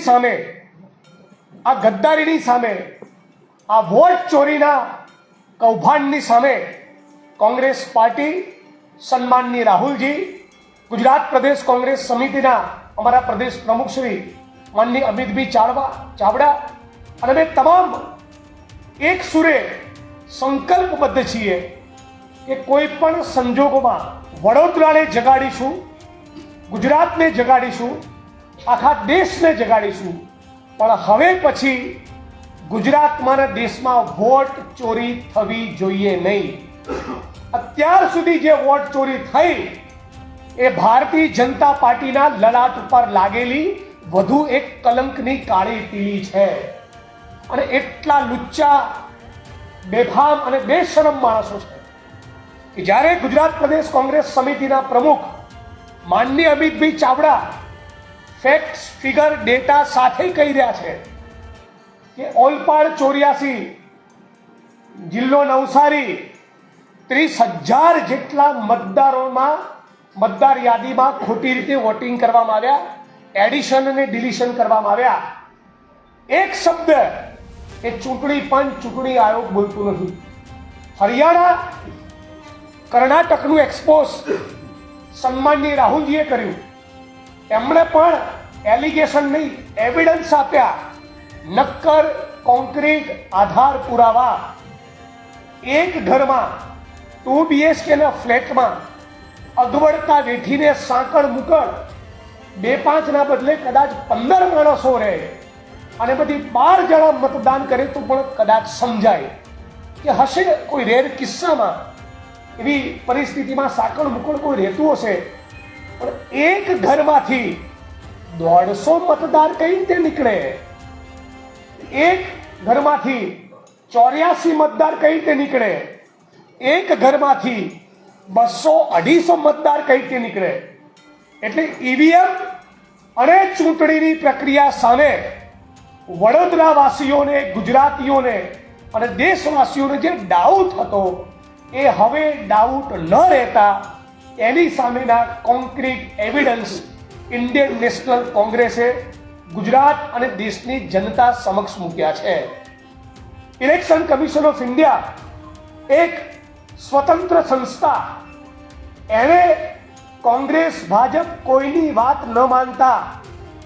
સામે, આ ગદ્દારીની સામે, આ વોટ ચોરીના કૌભાંડની સામે કોંગ્રેસ પાર્ટી સન્માનની રાહુલજી, ગુજરાત પ્રદેશ કોંગ્રેસ સમિતિના અમારા પ્રદેશ પ્રમુખ શ્રી માનની અમિતભાઈ ચાવડા ચાવડા અને અમે તમામ એક સુરે સંકલ્પબદ્ધ છીએ કે કોઈ પણ સંજોગોમાં વડોદરાને જગાડીશું, ગુજરાતને જગાડીશું આખા દેશને જગાડીશું. પણ હવે પછી ગુજરાતમાં દેશમાં વોટ ચોરી થવી જોઈએ નહીં. અત્યાર સુધી જે વોટ ચોરી થઈ, એ ભારતીય જનતા પાર્ટીના લલાટ ઉપર લાગેલી વધુ એક કલંકની કાળી પીલી છે. અને એટલા લુચ્ચા, બેફામ અને બેશરમ માણસો છે કે જ્યારે ગુજરાત પ્રદેશ કોંગ્રેસ સમિતિના પ્રમુખ માનની Amitbhai Chavda facts figure data સાથે કહી રહ્યા છે કે ઓલપાડ ચોર્યાસી જિલ્લો નવસારી ત્રીસ હજાર જેટલા મતદારોમાં મતદાર યાદીમાં ખોટી રીતે વોટિંગ કરવામાં આવ્યા એડિશન અને ડિલિશન કરવામાં આવ્યા. એક શબ્દ એ ચૂંટણી પંચ, ચૂંટણી આયોગ બોલતું નથી. હરિયાણા કર્ણાટકનું એક્સપોઝ સન્માનની રાહુલજીએ કર્યું. એમણે પણ એલિગેશન નહીં એવિડન્સ આપ્યા. નક્કર કોન્ક્રીટ આધાર પુરાવા. એક ઘરમાં ટુ બીએચકેના ફ્લેટમાં અગવડતા વેઠીને સાંકળ મુકળ. બે પાંચના બદલે કદાચ પંદર માણસો રહે. અને બધી બાર જણા મતદાન કરે તો પણ કદાચ સમજાય. કે હશે કોઈ રેર કિસ્સામાં એવી પરિસ્થિતિમાં સાંકળ મુકળ કોઈ રહેતું હશે? પણ એક ઘરમાંથી દોઢસો મતદાર કઈ રીતે નીકળે? એક ઘરમાંથી ચોર્યાસી મતદાર કઈ રીતે નીકળે? એક ઘરમાંથી બસો અઢીસો મતદાર કઈ રીતે નીકળે? એટલે ઈવીએમ અને ચૂંટણીની પ્રક્રિયા સામે વડોદરા વાસીઓને ગુજરાતીઓને અને દેશવાસીઓને જે ડાઉટ હતો, એ હવે ડાઉટ ન રહેતા એની સામેના કોન્ક્રીટ એવિડન્સ ઇન્ડિયન નેશનલ કોંગ્રેસે ગુજરાત અને દેશની જનતા સમક્ષ મૂક્યા છે. ઇલેક્શન કમિશન ઓફ ઇન્ડિયા એક સ્વતંત્ર સંસ્થા. એણે કોંગ્રેસ, ભાજપ કોઈની વાત ન માનતા.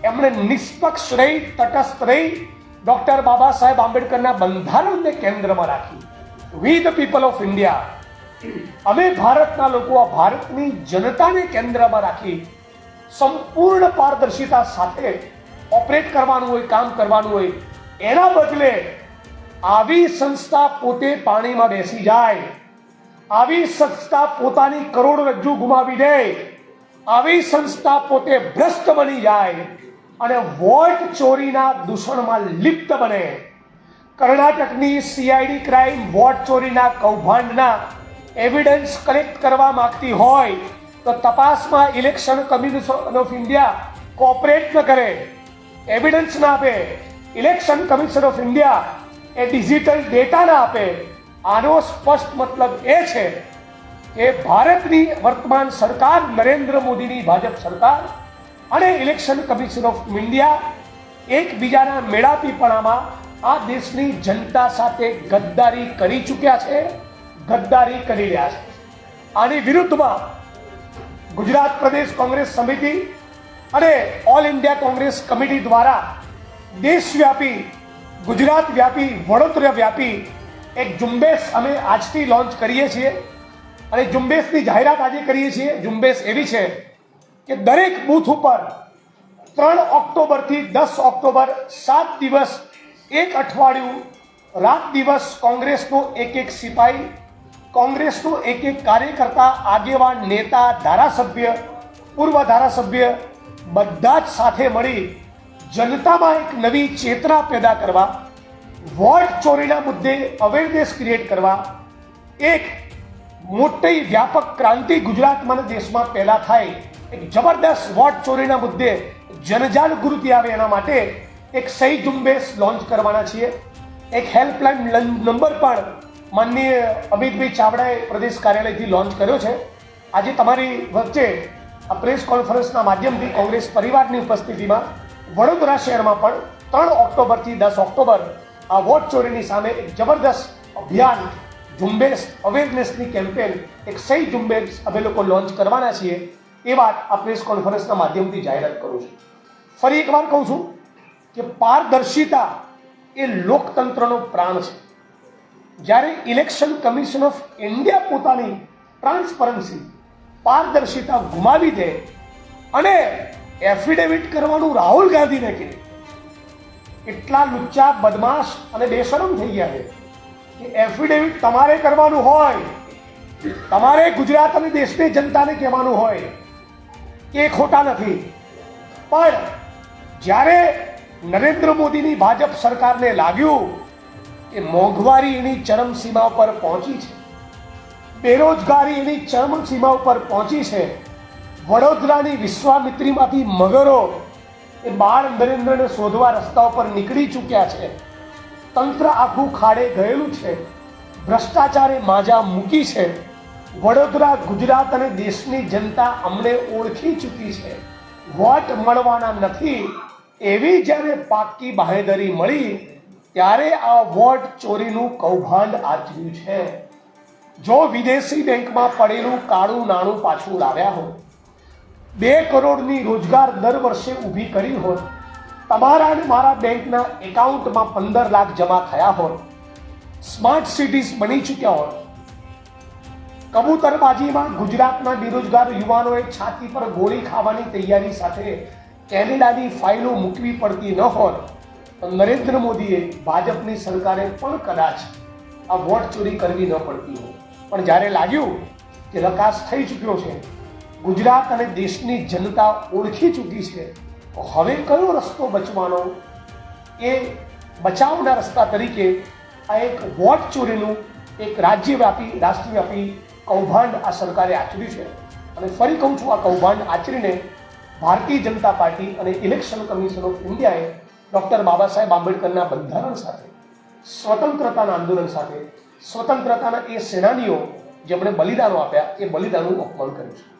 એમણે નિષ્પક્ષ રહી, તટસ્થ રહી ડોક્ટર બાબા સાહેબ આંબેડકરના બંધારણને કેન્દ્રમાં રાખી. We the people of India અમે ભારતના લોકો આ ભારતની જનતાને કેન્દ્રમાં રાખી સંપૂર્ણ પારદર્શિતા સાથે ઓપરેટ કરવાનું હોય, કામ કરવાનું હોય, એના બદલે આવી સંસ્થા પોતે પાણીમાં બેસી જાય, આવી સંસ્થા પોતાની કરોડરજ્જુ ગુમાવી દે, આવી સંસ્થા પોતે ભ્રષ્ટ બની જાય અને વોટ ચોરીના દૂષણમાં લિપ્ત બને. કર્ણાટકની સીઆઈડી ક્રાઇમ વોટ ચોરીના કૌભાંડના એવિડન્સ કલેક્ટ કરવા માંગતી હોય, તો તપાસમાં election commission of India cooperate ન કરે. એવિડન્સ ના આપે. ઇલેક્શન કમિશન ઓફ ઇન્ડિયા એ ડિજિટલ ડેટા ના આપે. આનો સ્પષ્ટ મતલબ એ છે કે ભારતની વર્તમાન સરકાર નરેન્દ્ર મોદીની ભાજપ સરકાર અને ઇલેક્શન કમિશન ઓફ ઇન્ડિયા એકબીજાના મેળાપીપણામાં આ દેશની જનતા સાથે ગદ્દારી કરી ચૂક્યા છે. ગદ્દારી કરી રહ્યા છે. આની વિરુદ્ધમાં ગુજરાત પ્રદેશ કોંગ્રેસ સમિતિ અને ઓલ ઇન્ડિયા કોંગ્રેસ કમિટી દ્વારા દેશવ્યાપી, ગુજરાત વ્યાપી, વડોદરા વ્યાપી એક ઝુંબેશ અમે આજથી લોન્ચ કરીએ છીએ અને ઝુંબેશની જાહેરાત આજે કરીએ છીએ. ઝુંબેશ એવી છે કે દરેક બૂથ ઉપર ત્રણ ઓક્ટોબરથી દસ ઓક્ટોબર સાત દિવસ એક અઠવાડિયું રાત દિવસ કોંગ્રેસનો એક એક સિપાહી કોંગ્રેસનો એક એક કાર્યકર્તા, આગેવાન, નેતા, ધારાસભ્ય, પૂર્વ ધારાસભ્ય બધા જ સાથે મળી જનતામાં એક નવી ચેતના પેદા કરવા, વોટ ચોરીના મુદ્દે અવેરનેસ ક્રિએટ કરવા, એક મોટી વ્યાપક ક્રાંતિ ગુજરાતમાં દેશમાં પહેલા થાય, એક જબરદસ્ત વોટ ચોરીના મુદ્દે જનજાગૃતિ આવે એના માટે એક સહી ઝુંબેશ લોન્ચ કરવાના છીએ, એક હેલ્પલાઇન નંબર પણ માનનીય અમિતભાઈ ચાવડાએ પ્રદેશ કાર્યાલયથી લોન્ચ કર્યો છે. આજે તમારી વચ્ચે આ પ્રેસ કોન્ફરન્સના માધ્યમથી કોંગ્રેસ પરિવારની ઉપસ્થિતિમાં વડોદરા શહેરમાં પણ ત્રણ ઓક્ટોબરથી દસ ઓક્ટોબર આ વોટ ચોરીની સામે એક જબરદસ્ત અભિયાન, ઝુંબેશ અવેરનેસની કેમ્પેન એક સહી ઝુંબેશ અમે લોકો લોન્ચ કરવાના છીએ એ વાત આ પ્રેસ કોન્ફરન્સના માધ્યમથી જાહેરાત કરું છું. ફરી એકવાર કહું છું કે પારદર્શિતા એ લોકતંત્રનો પ્રાણ છે. જ્યારે ઇલેક્શન કમિશન ઓફ ઇન્ડિયા પોતાની ટ્રાન્સપરન્સી પારદર્શિતા ગુમાવી દે અને એફિડેવિટ કરવાનું રાહુલ ગાંધીને કહે, એટલા લુચ્ચા, બદમાશ અને બેશરમ થઈ ગયા છે કે એફિડેવિટ તમારે કરવાનું હોય. તમારે ગુજરાત અને દેશની જનતાને કહેવાનું હોય. એ ખોટા નથી. પણ જ્યારે નરેન્દ્ર મોદીની ભાજપ સરકારને લાગ્યું કે મોંઘવારી એની ચરમસીમા ઉપર પહોંચી છે. બેરોજગારી એની ચરમસીમા ઉપર પહોંચી છે. વડોદરાની વિશ્વામિત્રીમાંથી મગરો એ બાળ નરેન્દ્રને શોધવા રસ્તા ઉપર નીકળી ચૂક્યા છે. તંત્ર આખું ખાડે ગયેલું છે. ભ્રષ્ટાચારે માજા મૂકી છે. વડોદરા, ગુજરાત અને દેશની જનતા અમને ઓળખી ચૂકી છે. વોટ મળવાના નથી. એવી જ્યારે પાકી બાહેધરી મળી ત્યારે આ વોટ ચોરીનું કૌભાંડ આચર્યું છે. જો વિદેશી બેંકમાં પડેલું કાળું નાણું પાછું લાવ્યા હોત, બે કરોડની રોજગાર દર વર્ષે ઊભી કરી હોત, તમારા અને મારા બેંકના એકાઉન્ટમાં પંદર લાખ જમા થયા હોત, સ્માર્ટ સિટીઝ બની ચૂક્યા હોત. કબૂતરબાજીમાં ગુજરાતના બેરોજગાર યુવાનોએ છાતી પર ગોળી ખાવાની તૈયારી સાથે કેનેડાની ફાઇલો મૂકવી પડતી ન હોત નરેન્દ્ર મોદીએ ભાજપની સરકારે પણ કદાચ આ વોટ ચોરી કરવી ન પડતી હોય. પણ જ્યારે લાગ્યું કે લકાસ થઈ ચૂક્યો છે, ગુજરાત અને દેશની જનતા ઓળખી ચૂકી છે હવે કયો રસ્તો બચવાનો? એ બચાવના રસ્તા તરીકે આ એક વોટ ચોરીનું એક રાજ્યવ્યાપી, રાષ્ટ્રવ્યાપી કૌભાંડ આ સરકારે આચર્યું છે. અને ફરી કહું છું, આ કૌભાંડ આચરીને ભારતીય જનતા પાર્ટી અને ઇલેક્શન કમિશન ઓફ ઇન્ડિયાએ ડૉક્ટર બાબા સાહેબ આંબેડકરના બંધારણ સાથે, સ્વતંત્રતાના આંદોલન સાથે, સ્વતંત્રતાના એ સેનાનીઓ જેમણે બલિદાનો આપ્યા, એ બલિદાનનું અપમાન કર્યું છે.